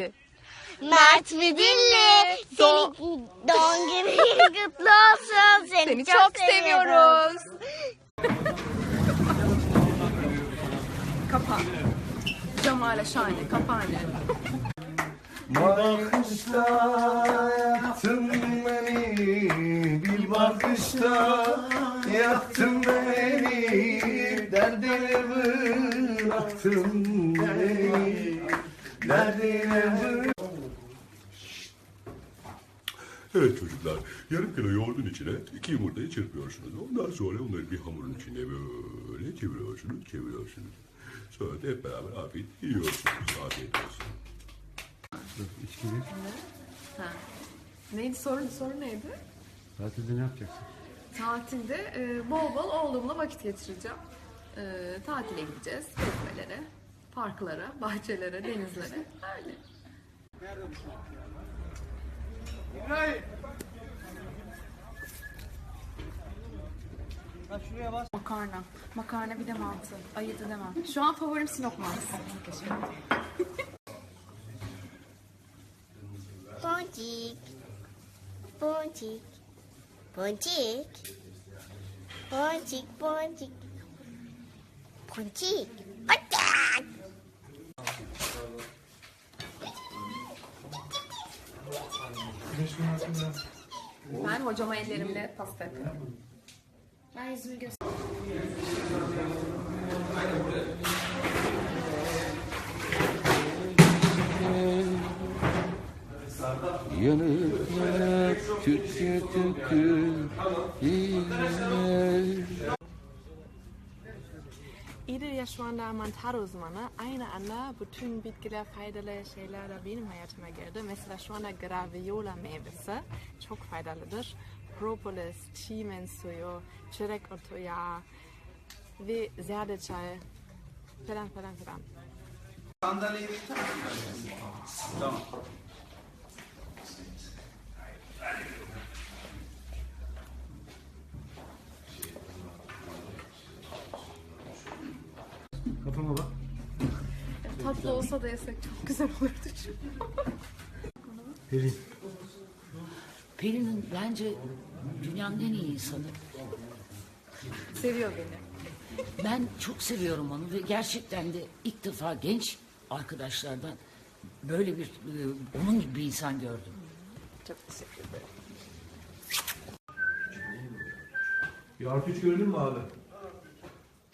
Bekle. Mert Midilli. Doğ- Senin doğum günün kutlu olsun. Seni, Seni çok seviyoruz. Kapa. Cemal'e şahane. Kapa anne. Bakışta yaktın beni Bir bakışta yaktın beni Derdine bıraktın beni Derdine Evet çocuklar, yarım kilo yoğurdun içine iki yumurtayı çırpıyorsunuz. Ondan sonra onları bir hamurun içine böyle çeviriyorsunuz, çeviriyorsunuz. Sonra da hep beraber afiyet yiyorsunuz. Afiyet olsun. Neydi sorun? Soru neydi? Tatilde ne yapacaksın? Tatilde e, bol bol oğlumla vakit geçireceğim. E, tatile gideceğiz. Gezmelere, parklara, bahçelere, denizlere. Öyle. Makarna. Makarna bir de mantı. Ayırt edemem. Şu an favorim Sinop mantısı. Boncik. Boncik. Boncik. Boncik, boncik. Boncik. Boncik. Ben hocama ellerimle pasta yapıyorum. Ben yüzümü göster. Yanıp yanıp tütü tütü İyidir ya şu anda mantar uzmanı. Aynı anda bütün bitkiler faydalı şeyler de benim hayatıma girdi. Mesela şu anda graviola meyvesi çok faydalıdır. Propolis, çimen suyu, çörek otu yağı ve zerdeçal falan falan falan. Kafama bak. Tatlı olsa da yesek çok güzel olurdu. Pelin. Pelin'in bence dünyanın en iyi insanı. Seviyor beni. Ben çok seviyorum onu ve gerçekten de ilk defa genç arkadaşlardan böyle bir e, onun gibi bir insan gördüm. Çok teşekkür ederim. Bir artı üç gördün mü abi?